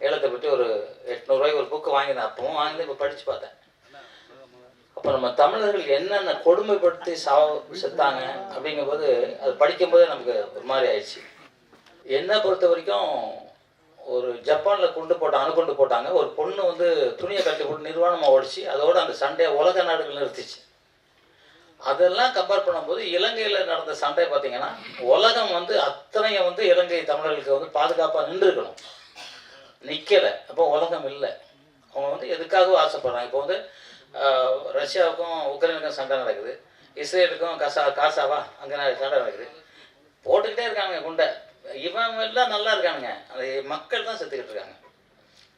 ஏலத்தை பற்றி ஒரு எட்நூறுவாய்க்கு ஒரு புக்கு வாங்கினேன். அப்பவும் வாங்கி இப்போ படித்து பார்த்தேன். அப்போ நம்ம தமிழர்கள் என்னென்ன கொடுமைப்படுத்தி சாவ செத்தாங்க அப்படிங்கும்போது அது படிக்கும்போதே நமக்கு ஒரு மாதிரி ஆயிடுச்சு. என்னை பொறுத்த வரைக்கும் ஒரு ஜப்பானில் குண்டு போட்ட அணுகுண்டு போட்டாங்க. ஒரு பொண்ணு வந்து துணியை கட்டி போட்டு நிர்வாணமாக ஓடிச்சு அதோட அந்த சண்டையை உலக நாடுகள் நிறுத்திச்சு. அதெல்லாம் கம்பேர் பண்ணும்போது இலங்கையில் நடந்த சண்டை பார்த்தீங்கன்னா உலகம் வந்து அத்தனையும் வந்து இலங்கை தமிழர்களுக்கு வந்து பாதுகாப்பாக நின்றுருக்கணும். நிற்கலை அப்போ உலகம் இல்லை. அவங்க வந்து எதுக்காகவும் ஆசைப்படுறாங்க. இப்போ வந்து ரஷ்யாவுக்கும் உக்ரைனுக்கும் சண்டை நடக்குது. இஸ்ரேலுக்கும் கசா காசாவா? அங்கே சண்டை நடக்குது. போட்டுக்கிட்டே இருக்காங்க குண்டை. இவன் எல்லாம் நல்லா இருக்கானுங்க. அந்த மக்கள் தான் செத்துக்கிட்டு இருக்காங்க.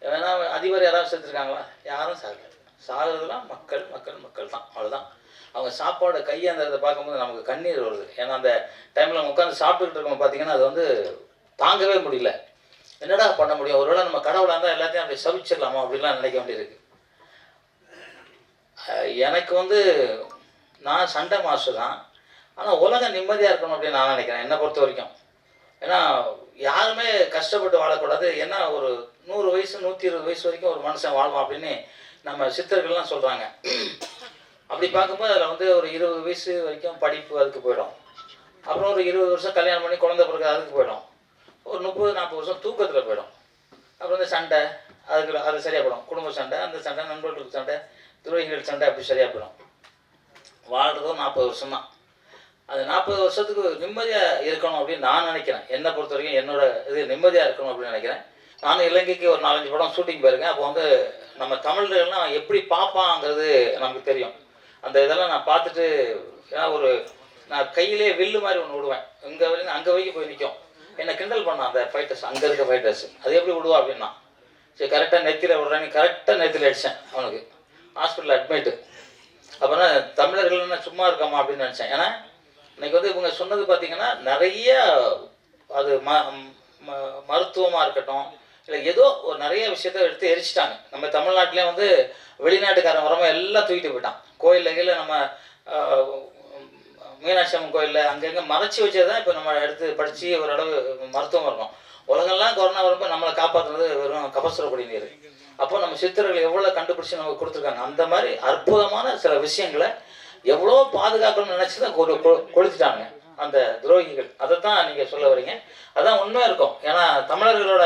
ஏன்னா அதிபர் யாராவது செத்துருக்காங்களா? யாரும் சாகல. சாகிறதுலாம் மக்கள் மக்கள் மக்கள் தான். அவ்வளோதான் அவங்க சாப்பாடு கையாந்துறதை பார்க்கும்போது நமக்கு கண்ணீர் வருது. ஏன்னா அந்த டைமில் உட்காந்து சாப்பிட்டுக்கிட்டு இருக்கோம். பார்த்தீங்கன்னா அது வந்து தாங்கவே முடியல. என்னடா பண்ண முடியும்? ஒருவேளை நம்ம கடவுளாக இருந்தால் எல்லாத்தையும் அப்படி சவிச்சிடலாமா? அப்படின்லாம் நினைக்க வேண்டியிருக்கு. எனக்கு வந்து நான் சண்டை மாஸ்டர் தான். ஆனால் உலகம் நிம்மதியாக இருக்கணும் அப்படின்னு நான் நினைக்கிறேன் என்னை பொறுத்த வரைக்கும். ஏன்னா யாருமே கஷ்டப்பட்டு வாழக்கூடாது. ஏன்னா ஒரு நூறு வயசு நூற்றி இருபது வயசு வரைக்கும் ஒரு மனுஷன் வாழ்வான் அப்படின்னு நம்ம சித்தர்கள்லாம் சொல்கிறாங்க அப்படி பார்க்கும்போது அதில் வந்து ஒரு இருபது வயசு வரைக்கும் படிப்பு அதுக்கு போயிடும். அப்புறம் ஒரு இருபது வருஷம் கல்யாணம் பண்ணி குழந்தை பிறகு அதுக்கு போயிடும். ஒரு முப்பது நாற்பது வருஷம் தூக்கத்தில் போயிடும். அப்புறம் இந்த சண்டை அதுக்கு அது சரியாக போயிடும். குடும்ப சண்டை அந்த சண்டை நண்பர்களுக்கு சண்டை துரோகிகள் சண்டை அப்படி சரியாக போயிடும். வாழ்கிறதும் நாற்பது வருஷம் தான் அது நாற்பது வருஷத்துக்கு நிம்மதியாக இருக்கணும் அப்படின்னு நான் நினைக்கிறேன். என்னை பொறுத்த வரைக்கும் என்னோட இது நிம்மதியாக இருக்கணும் அப்படின்னு நினைக்கிறேன். நானும் இலங்கைக்கு ஒரு நாலஞ்சு படம் ஷூட்டிங் போயிருக்கேன். அப்போ வந்து நம்ம தமிழர்கள்லாம் எப்படி பார்ப்பாங்கிறது நமக்கு தெரியும். அந்த இதெல்லாம் நான் பார்த்துட்டு ஏன்னா ஒரு நான் கையிலே வில்லு மாதிரி ஒன்று விடுவேன். இங்கே வரைக்கும் அங்கே வரைக்கும் போய் நிற்கும் என்னை கிண்டல் பண்ணான் அந்த ஃபைட்டர்ஸ் அங்கே இருக்க ஃபைட்டர்ஸ் அது எப்படி விடுவா அப்படின்னா சரி கரெக்டாக நெத்தியில் விடுறான்னு கரெக்டாக நெத்தியில் அடித்தேன் அவனுக்கு. ஹாஸ்பிட்டலில் அட்மிட்டு அப்புறம் தமிழர்கள்னா சும்மா இருக்காமா அப்படின்னு நினச்சேன். ஏன்னா இன்னைக்கு வந்து இவங்க சொன்னது பார்த்தீங்கன்னா நிறைய அது ம ம- இருக்கட்டும் இல்லை ஏதோ ஒரு நிறைய விஷயத்த எடுத்து எரிச்சிட்டாங்க. நம்ம தமிழ்நாட்டிலே வந்து வெளிநாட்டுக்காரன் வரமா எல்லாம் தூக்கிட்டு போயிட்டான். கோயிலில் கீழே நம்ம மீனாட்சி அம்மன் கோயிலில் அங்கங்கே மறைச்சி வச்சது தான் இப்போ நம்ம எடுத்து படித்து ஓரளவு மருத்துவம் இருக்கும். உலகெல்லாம் கொரோனா வரும்போது நம்மளை காப்பாற்றுறது வெறும் கபசுர குடிநீர் அப்போ நம்ம சித்தர்கள் எவ்வளோ கண்டுபிடிச்சி நமக்கு கொடுத்துருக்காங்க. அந்த மாதிரி அற்புதமான சில விஷயங்களை எவ்வளோ பாதுகாக்கணும்னு நினச்சி தான் கொ- கொ- கொளுத்திட்டாங்க அந்த துரோகிகள். அதை தான் நீங்கள் சொல்ல வரீங்க. அதான் உண்மையாக இருக்கும். ஏன்னா தமிழர்களோட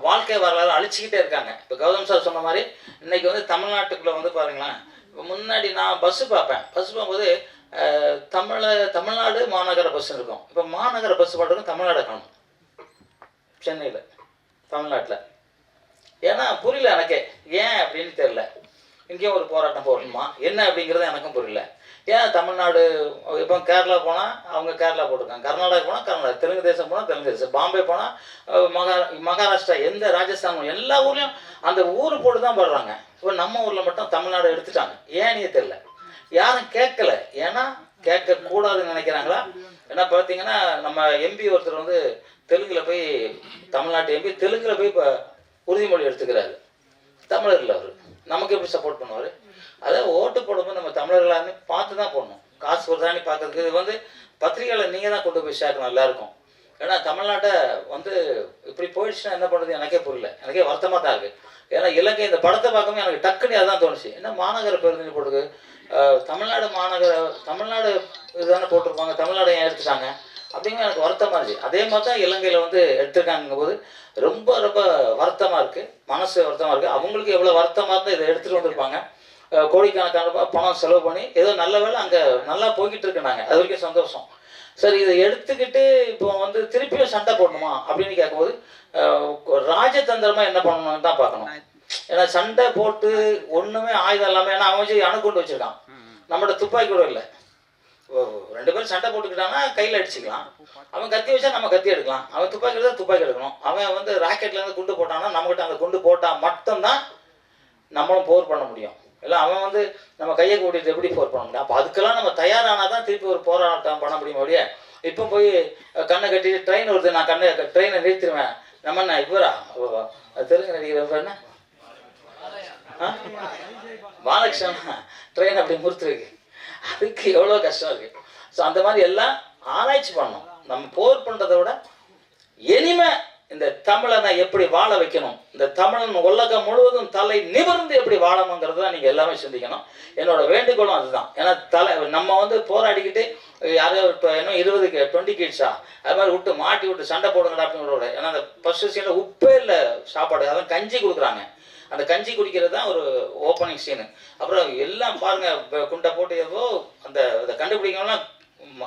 வாழ்க்கை வரலாறு அழிச்சிக்கிட்டே இருக்காங்க. இப்போ கௌதம் சார் சொன்ன மாதிரி இன்னைக்கு வந்து தமிழ்நாட்டுக்குள்ளே வந்து பாருங்களேன் இப்போ முன்னாடி நான் பஸ்ஸு பார்ப்பேன். பஸ் பார்க்கும்போது தமிழ தமிழ்நாடு மாநகர பஸ் இருக்கும். இப்போ மாநகர பஸ் பாட்டுக்கும் தமிழ்நாடு காணும். சென்னையில் தமிழ்நாட்டில். ஏன்னா புரியல எனக்கே. ஏன் அப்படின்னு தெரில இங்கேயும் ஒரு போராட்டம் போடணுமா? என்ன அப்படிங்கிறது எனக்கும் புரியல. ஏன் தமிழ்நாடு இப்போ கேரளா போனால் அவங்க கேரளா போட்டிருக்காங்க. கர்நாடகா போனால் கர்நாடகா தெலுங்கு தேசம் போனால் தெலுங்கு தேசம். பாம்பே போனால் மகா மகாராஷ்டிரா எந்த ராஜஸ்தான் எல்லா ஊர்லேயும் அந்த ஊர் போட்டு தான் போடுறாங்க. இப்போ நம்ம ஊரில் மட்டும் தமிழ்நாடு எடுத்துட்டாங்க. ஏன்னே தெரில யாரும் கேட்கல. ஏன்னா கேட்கக்கூடாதுன்னு நினைக்கிறாங்களா? ஏன்னா பார்த்தீங்கன்னா நம்ம எம்பி ஒருத்தர் வந்து தெலுங்கில் போய் தமிழ்நாட்டு எம்பி தெலுங்கில் போய் இப்போ உறுதிமொழி எடுத்துக்கிறாரு. தமிழர்கள் அவர். நமக்கு எப்படி சப்போர்ட் பண்ணுவார்? அதை ஓட்டு போடும்போது நம்ம தமிழர்களாருமே பார்த்து தான் போடணும். காசு வருதான்னு பார்க்கறதுக்கு இது வந்து பத்திரிகையில் நீங்கள் தான் கொண்டு போய் சேர்க்கணும் எல்லாருக்கும். ஏன்னா தமிழ்நாட்டை வந்து இப்படி போயிடுச்சுன்னா என்ன பண்ணுறது எனக்கே புரியல. எனக்கே வருத்தமாக தான் இருக்குது ஏன்னா இலங்கை இந்த படத்தை பார்க்கவே எனக்கு டக்குன்னு அதான் தோணுச்சு. என்ன மாநகர பேருந்து போட்டுக்கு தமிழ்நாடு மாநகர தமிழ்நாடு இதுதானே போட்டிருப்பாங்க தமிழ்நாடு ஏன் எடுத்துட்டாங்க? அப்படிங்கிற எனக்கு வருத்தமாக இருந்துச்சு அதே மாதிரி தான் இலங்கையில் வந்து எடுத்திருக்காங்க போது ரொம்ப ரொம்ப வருத்தமாக இருக்குது மனசு வருத்தமாக இருக்குது அவங்களுக்கு எவ்வளோ வருத்தமாக இருந்தால் இதை எடுத்துகிட்டு வந்திருப்பாங்க. கோடிக்கணக்கான பணம் செலவு பண்ணி ஏதோ நல்ல வேலை அங்கே நல்லா போய்கிட்டு இருக்குனாங்க. அது வரைக்கும் சந்தோஷம். சரி இதை எடுத்துக்கிட்டு இப்போ வந்து திருப்பியும் சண்டை போடணுமா? அப்படின்னு கேட்கும்போது ராஜதந்திரமா என்ன பண்ணணும்னு தான் பார்க்கணும். ஏன்னா சண்டை போட்டு ஒண்ணுமே ஆயுதம் இல்லாமல் ஏன்னா அவன் வச்சு அணுகுண்டு வச்சிருக்கான். நம்மகிட்ட துப்பாக்கி கூட இல்லை. ரெண்டு பேரும் சண்டை போட்டுக்கிட்டான்னா கையில் அடிச்சுக்கலாம். அவன் கத்தி வச்சா நம்ம கத்தி எடுக்கலாம். அவன் துப்பாக்கி எடுத்தா துப்பாக்கி எடுக்கணும். அவன் வந்து ராக்கெட்ல இருந்து குண்டு போட்டான்னா நம்மகிட்ட அந்த குண்டு போட்டா மட்டும்தான் நம்மளும் போர் பண்ண முடியும். இல்லை அவன் வந்து நம்ம கையை கூட்டிட்டு எப்படி போர் பண்ண முடியும்? அப்போ அதுக்கெல்லாம் நம்ம தயாரானா தான் திருப்பி ஒரு போராட்டம் பண்ண முடியும் ஒழிய இப்போ போய் கண்ணை கட்டிட்டு ட்ரெயின் வருது நான் கண்ணை ட்ரெயினை நிறுத்திடுவேன் நம்ம என்ன இவரா? அது தெலுங்கு நடிகர் என்ன? ஆ? ட்ரெயின் அப்படி முறுத்துருக்கு. அதுக்கு எவ்வளோ கஷ்டம் இருக்குது ஸோ அந்த மாதிரி எல்லாம் ஆராய்ச்சி பண்ணணும். நம்ம போர் பண்ணுறதை விட எளிமை இந்த தமிழனை எப்படி வாழ வைக்கணும்? இந்த தமிழன் உலகம் முழுவதும் தலை நிமிர்ந்து எப்படி வாழணுங்கிறது தான் நீங்கள் எல்லாமே சிந்திக்கணும். என்னோட வேண்டுகோளும் அதுதான். ஏன்னா தலை நம்ம வந்து போராடிக்கிட்டு யாரோ இப்போ இன்னும் இருபதுக்கு டுவெண்ட்டி கிட்ஸா அது மாதிரி விட்டு மாட்டி விட்டு சண்டை போடுங்கடா அப்படின்னு ஏன்னா அந்த ஃபர்ஸ்ட் சீனில் உப்பே இல்லை சாப்பாடு. அதான் கஞ்சி கொடுக்குறாங்க. அந்த கஞ்சி குடிக்கிறது தான் ஒரு ஓப்பனிங் சீனு அப்புறம் எல்லாம் பாருங்கள் குண்டை போட்டு ஏதோ அந்த இதை கண்டுபிடிக்கணும்னா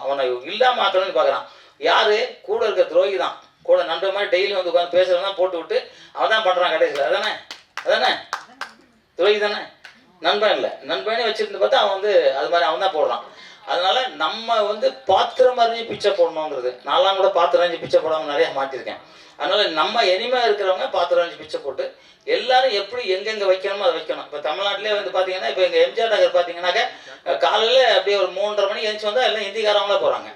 அவனை இல்லாமல் ஆக்கணும்னு பார்க்குறான். யாரு? கூட இருக்க துரோகி தான். கூட நண்பர் மாதிரி டெய்லி வந்து உட்காந்து பேசுறதெல்லாம் போட்டு விட்டு அவன் தான் பண்ணுறான் கடைசியில். அதானே? அதானே? துறை தானே? நண்பன் இல்லை. நண்பனே வச்சிருந்து பார்த்தா அவன் வந்து அது மாதிரி அவன் தான் போடுறான். அதனால நம்ம வந்து பாத்திரம் அறிஞ்சு பிச்சை போடணுங்கிறது. நான்லாம் கூட பாத்திரம் அறிஞ்சு பிச்சை போடாமல் நிறைய மாட்டியிருக்கேன். அதனால நம்ம இனிமே இருக்கிறவங்க பாத்திரம் அறிஞ்சு பிச்சை போட்டு எல்லாரும் எப்படி எங்கெங்க வைக்கணுமோ அதை வைக்கணும். இப்போ தமிழ்நாட்டிலே வந்து பார்த்தீங்கன்னா இப்போ எங்கள் எம்ஜிஆர் நகர் பார்த்தீங்கன்னாக்க காலையில் அப்படியே ஒரு மூன்றரை மணிக்கு எழுந்துச்சு வந்தால் எல்லாம் ஹிந்திக்காரங்களா போகிறாங்க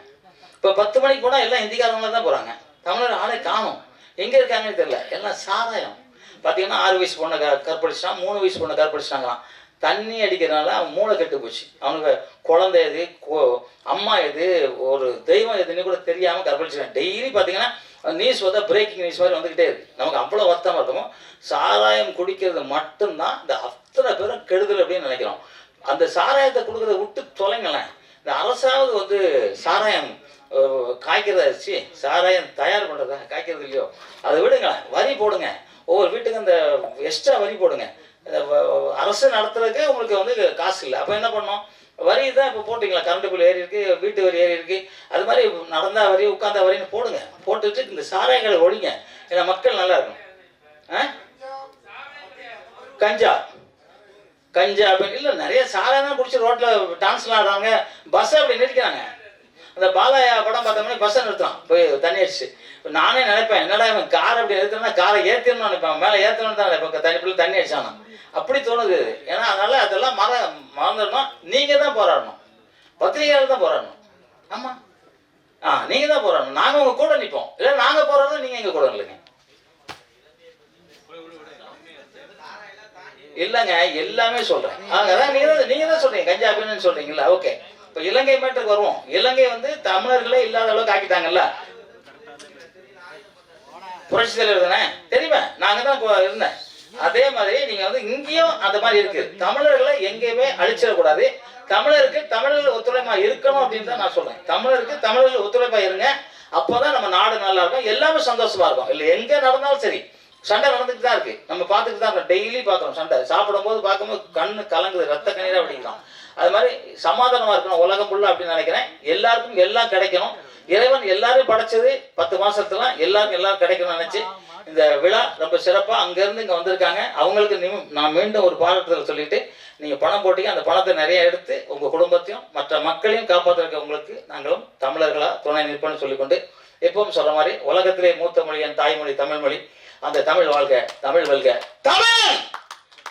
இப்போ பத்து மணிக்கு போனால் எல்லாம் ஹிந்திக்காரங்களா தான் போகிறாங்க தமிழர் ஆளே காணும் எங்கே இருக்காங்கன்னு தெரியல. எல்லாம் சாராயம் பார்த்தீங்கன்னா ஆறு வயசு பொண்ணை க கற்பழிச்சிட்டான் மூணு வயசு பொண்ணை கற்பழிச்சிட்டாங்களாம். தண்ணி அடிக்கிறனால அவன் மூளை கெட்டு போச்சு. அவனுக்கு குழந்தை எது கோ- அம்மா எது ஒரு தெய்வம் எதுன்னு கூட தெரியாமல் கற்பழிச்சிட்டான். டெய்லி பார்த்தீங்கன்னா நியூஸ் வந்து பிரேக்கிங் நியூஸ் மாதிரி வந்துக்கிட்டே இருக்கு. நமக்கு அவ்வளோ வருத்தமாக இருக்கும். சாராயம் குடிக்கிறது மட்டும்தான் இந்த அத்தனை பேரும் கெடுதல் அப்படின்னு நினைக்கிறோம். அந்த சாராயத்தை கொடுக்கறத விட்டு தொலைங்களேன். இந்த அரசாவது வந்து சாராயம் அஹ், காய்க்கிறத வச்சு சாராயம் தயார் பண்ணுறதா காய்க்கிறது இல்லையோ? அதை விடுங்களேன் வரி போடுங்க. ஒவ்வொரு வீட்டுக்கு அந்த எக்ஸ்ட்ரா வரி போடுங்க. இந்த அரசு நடத்துறதுக்கு உங்களுக்கு வந்து காசு இல்லை. அப்போ என்ன பண்ணோம் வரி தான் இப்போ போட்டிங்களா? கரண்ட் பில் ஏறி இருக்கு வீட்டு வரி ஏறி இருக்கு. அது மாதிரி நடந்தா வரி உட்காந்தா வரின்னு போடுங்க. போட்டுட்டு இந்த சாராயங்களை ஒழிங்க. ஏன்னா மக்கள் நல்லா இருக்கும் ஆ? கஞ்சா. கஞ்சா அப்படின்னு இல்லை நிறைய சாராயம் குடிச்சு ரோட்டில் டான்ஸ்லாம் ஆடுறாங்க. பஸ்ஸை அப்படி நிறுத்திக்கிறாங்க. அந்த பாலாயா படம் பார்த்தோம்னா பஸ்ஸை நிறுத்துறான். போய் தண்ணி அடிச்சு நானே நினைப்பேன் என்னடா இவன் கார் அப்படி நிறுத்தினா காரை ஏற்றணும்னு நினைப்பேன். மேலே ஏற்றணும்னு தான் நினைப்பேன். தண்ணி பிள்ளை தண்ணி அடிச்சானா. அப்படி தோணுது ஏன்னா அதனால அதெல்லாம் மற மறந்துடணும். நீங்கள் தான் போராடணும். பத்திரிகையாளர் தான் போராடணும். ஆமாம் ஆ நீங்கள் தான் போராடணும். நாங்கள் உங்கள் கூட நிற்போம் இல்லை நாங்கள் போராடணும் நீங்கள் எங்கள் கூட இல்லைங்க. இல்லைங்க எல்லாமே சொல்கிறேன் அதான் நீங்கள் தான் நீங்கள் தான் சொல்கிறீங்க கஞ்சா அப்படின்னு சொல்கிறீங்களா ஓகே. இப்போ இலங்கை மேட்டருக்கு வருவோம். இலங்கை வந்து தமிழர்களே இல்லாத அளவுக்கு ஆக்கிட்டாங்கல்ல? புரட்சி தலைவர் தானே? தெரியுமா? நாங்க தான் இருந்தேன். அதே மாதிரி நீங்க வந்து இங்கேயும் அந்த மாதிரி இருக்கு. தமிழர்களை எங்கேயுமே அழிச்சிடக்கூடாது. தமிழருக்கு தமிழர்கள் ஒத்துழைப்பா இருக்கணும் அப்படின்னு தான் நான் சொல்றேன். தமிழருக்கு தமிழர்கள் ஒத்துழைப்பா இருங்க. அப்போதான் நம்ம நாடு நல்லா இருக்கும். எல்லாமே சந்தோஷமா இருக்கும். இல்லை எங்க நடந்தாலும் சரி. சண்டை நடந்துட்டு தான் இருக்கு. நம்ம பார்த்துட்டு தான் இருக்கோம். டெய்லி பார்க்குறோம் சண்டை. சாப்பிடும்போது பார்க்கும்போது கண்ணு கலங்குது. ரத்த கண்ணீராக அப்படிங்கிறோம் அது மாதிரி சமாதானமா இருக்கணும். உலகம் ஃபுல்லா அப்படின்னு நினைக்கிறேன். எல்லாருக்கும் எல்லாம் கிடைக்கணும். இறைவன் எல்லாரையும் படைச்சது பத்து மாசத்துல எல்லாருக்கும் எல்லாம் கிடைக்கணும்னு நினைச்சு இந்த விழா ரொம்ப சிறப்பா அங்க இருந்து இங்க வந்திருக்காங்க. அவங்களுக்கு நான் மீண்டும் ஒரு பாராட்டுதல் சொல்லிட்டு நீங்க பணம் போட்டீங்க. அந்த பணத்தை நிறைய எடுத்து உங்க குடும்பத்தையும் மற்ற மக்களையும் காப்பாற்றுறதுக்கு உங்களுக்கு நாங்களும் தமிழர்களா துணை நிற்போம்னு சொல்லிக்கொண்டு எப்பவும் சொல்ற மாதிரி உலகத்திலே மூத்த மொழி என் தாய்மொழி தமிழ் மொழி. அந்த தமிழ் வாழ்க தமிழ் வெல்க. தமிழ்!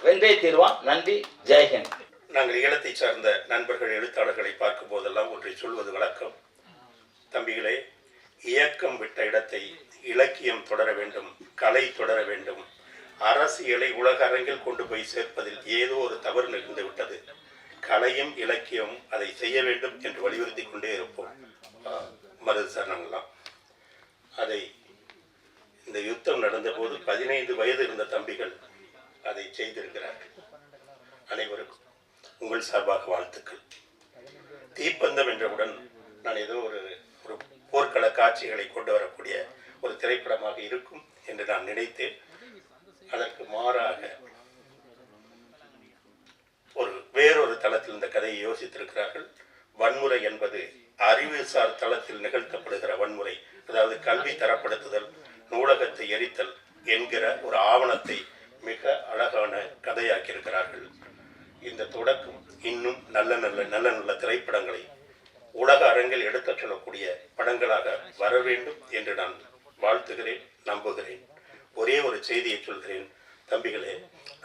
வென்றே தீர்வான். நன்றி. ஜெய்ஹிந்த் நாங்கள் ஈழத்தை சார்ந்த நண்பர்கள் எழுத்தாளர்களை பார்க்கும் போதெல்லாம் ஒன்றை சொல்வது வழக்கம். தம்பிகளே இயக்கம் விட்ட இடத்தை இலக்கியம் தொடர வேண்டும் கலை தொடர வேண்டும். அரசியலை உலக அரங்கில் கொண்டு போய் சேர்ப்பதில் ஏதோ ஒரு தவறு நிகழ்ந்து விட்டது. கலையும் இலக்கியமும் அதை செய்ய வேண்டும் என்று வலியுறுத்தி கொண்டே இருப்போம். மருது சரணங்களாம் அதை இந்த யுத்தம் நடந்தபோது பதினைந்து வயது இருந்த தம்பிகள் அதை செய்திருக்கிறார்கள். அனைவருக்கும் உங்கள் சார்பாக வாழ்த்துக்கள். தீப்பந்தம் என்றவுடன் நான் ஏதோ ஒரு ஒரு போர்க்கள காட்சிகளை கொண்டு வரக்கூடிய ஒரு திரைப்படமாக இருக்கும் என்று நான் நினைத்தேன். அதற்கு மாறாக ஒரு வேறொரு தளத்தில் இந்த கதையை யோசித்திருக்கிறார்கள். வன்முறை என்பது அறிவுசார் தளத்தில் நிகழ்த்தப்படுகிற வன்முறை அதாவது கல்வி தரப்படுத்துதல் நூலகத்தை எரித்தல் என்கிற ஒரு ஆவணத்தை மிக அழகான கதையாக்கியிருக்கிறார்கள். இந்த தொடக்கம் இன்னும் நல்ல நல்ல நல்ல நல்ல திரைப்படங்களை உலக அரங்கில் எடுத்துச் சொல்லக்கூடிய படங்களாக வர வேண்டும் என்று நான் வாழ்த்துகிறேன் நம்புகிறேன். ஒரே ஒரு செய்தியை சொல்கிறேன் தம்பிகளே.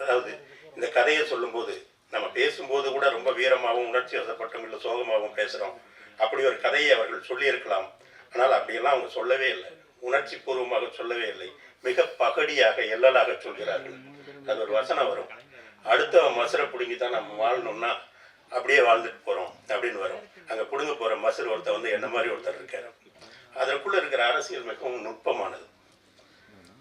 அதாவது இந்த கதையை சொல்லும்போது நம்ம பேசும்போது கூட ரொம்ப வீரமாகவும் உணர்ச்சி வசப்பட்டும் இல்லை சோகமாகவும் பேசுகிறோம் அப்படி ஒரு கதையை அவர்கள் சொல்லியிருக்கலாம். ஆனால் அப்படியெல்லாம் அவங்க சொல்லவே இல்லை. உணர்ச்சி பூர்வமாக சொல்லவே இல்லை. மிக பகடியாக எல்லலாக சொல்கிறார்கள். அது ஒரு வசனம் வரும். அடுத்தவன் மசுரை பிடுங்கி தான் நம்ம வாழணும்னா அப்படியே வாழ்ந்துட்டு போகிறோம் அப்படின்னு வரும். அங்கே பிடுங்க போகிற மசுர் ஒருத்தர் வந்து என்ன மாதிரி ஒருத்தர் இருக்காரு? அதற்குள்ள இருக்கிற அரசியல் மிகவும் நுட்பமானது.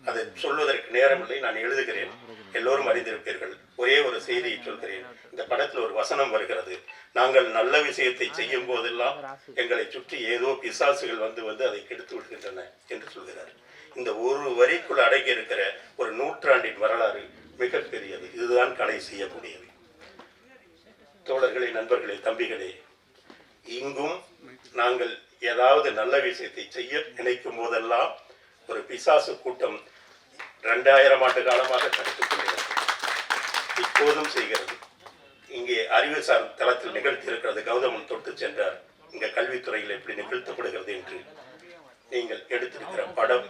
அதை சொல்வதற்கு நேரமில்லை நான் எழுதுகிறேன். எல்லோரும் அறிந்திருப்பீர்கள். ஒரே ஒரு செய்தியை சொல்கிறேன். இந்த படத்தில் ஒரு வசனம் வருகிறது. நாங்கள் நல்ல விஷயத்தை செய்யும் போதெல்லாம் எங்களை சுற்றி ஏதோ பிசாசுகள் வந்து வந்து அதை கெடுத்து விடுகின்றன என்று சொல்கிறார். இந்த ஒரு வரிக்குள் அடங்கி இருக்கிற ஒரு நூற்றாண்டின் வரலாறு மிகப்பெரியது. இதுதான் கலை செய்யக்கூடியது. தோழர்களே நண்பர்களே தம்பிகளே இங்கும் நாங்கள் ஏதாவது நல்ல விஷயத்தை செய்ய நினைக்கும் போதெல்லாம் ஒரு பிசாசு கூட்டம் ரெண்டாயிரம் ஆண்டு காலமாக தடுத்துக் கொள்கிறது இப்போதும் செய்கிறது. இங்கே அறிவுசார் தளத்தில் நிகழ்த்தி இருக்கிறது கௌதமன் தொட்டு சென்றார். இங்கே கல்வித்துறையில் எப்படி நிகழ்த்தப்படுகிறது என்று நீங்கள் எடுத்திருக்கிற படம்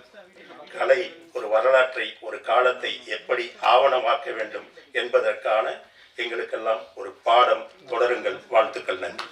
கலை ஒரு வரலாற்றை ஒரு காலத்தை எப்படி ஆவணமாக்க வேண்டும் என்பதற்கான எங்களுக்கெல்லாம் ஒரு பாடம். தொடருங்கள். வாழ்த்துக்கள். நன்றி.